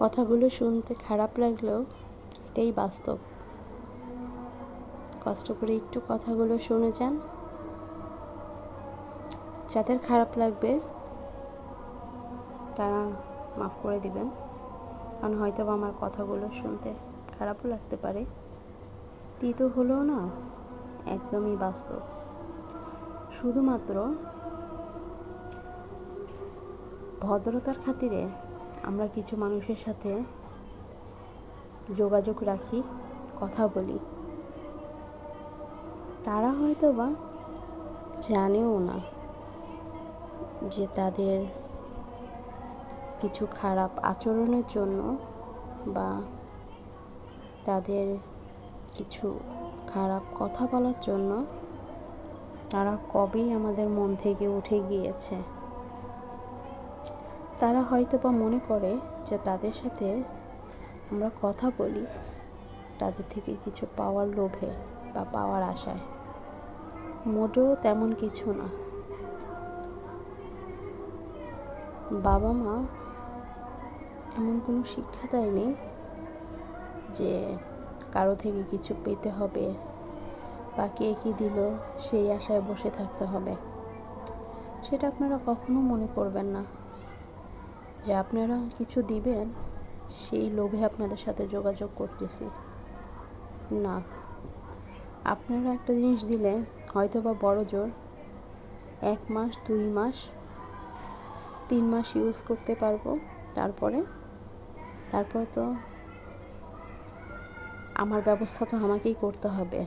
কথাগুলো শুনতে খারাপ লাগলেও এটাই বাস্তব। কষ্ট করে একটু কথাগুলো শুনে যান। যাদের খারাপ লাগবে, তারা মাফ করে দিবেন। কারণ হয়তো আমার কথাগুলো শুনতে খারাপও লাগতে পারে। তিতো হলেও না, একদমই বাস্তব। শুধুমাত্র ভদ্রতার খাতিরে আমরা কিছু মানুষের সাথে যোগাযোগ রাখি, কথা বলি। তারা হয়তো বা জানেও না যে তাদের কিছু খারাপ আচরণের জন্য বা তাদের কিছু খারাপ কথা বলার জন্য তারা কবেই আমাদের মন থেকে উঠে গিয়েছে। তারা হয়তো বা মনে করে যে তাদের সাথে আমরা কথা বলি, তাদের থেকে কিছু পাওয়ার লোভে বা পাওয়ার আশায়। মোটেও তেমন কিছু না। বাবা মা এমন কোনো শিক্ষা দেয়নি যে কারও থেকে কিছু পেতে হবে বা কে কী দিল সেই আশায় বসে থাকতে হবে। সেটা আপনারা কখনো মনে করবেন না। যে আপনারা কিছু দিবেন, সেই লোভে আপনাদের সাথে যোগাযোগ করতেছি। না। আপনারা একটা জিনিস দিলে হয়তো বা বড় জোর, এক মাস, দুই মাস, তিন মাস ইউজ করতে পারব, তারপরে, তারপর তো আমার ব্যবস্থা তো আমাকেই করতে হবে।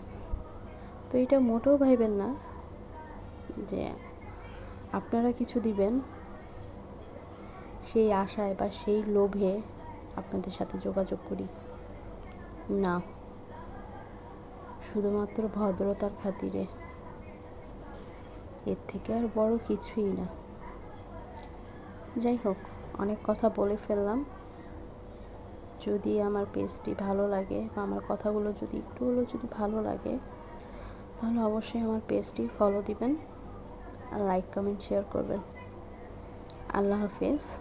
তো এটা মোটেও ভাইবেন না যে আপনারা কিছু দিবেন সেই আশায় বা সেই লোভে আপনাদের সাথে যোগাযোগ করি। না। শুধুমাত্র ভদ্রতার খাতিরে। এর থেকে আর বড় কিছুই না। যাই হোক, অনেক কথা বলে ফেললাম। যদি আমার পেজটি ভালো লাগে বা আমার কথাগুলো যদি একটু হলেও যদি ভালো লাগে, তাহলে অবশ্যই আমার পেজটি ফলো দিবেন আর লাইক কমেন্ট শেয়ার করবেন। আল্লাহ হাফিজ।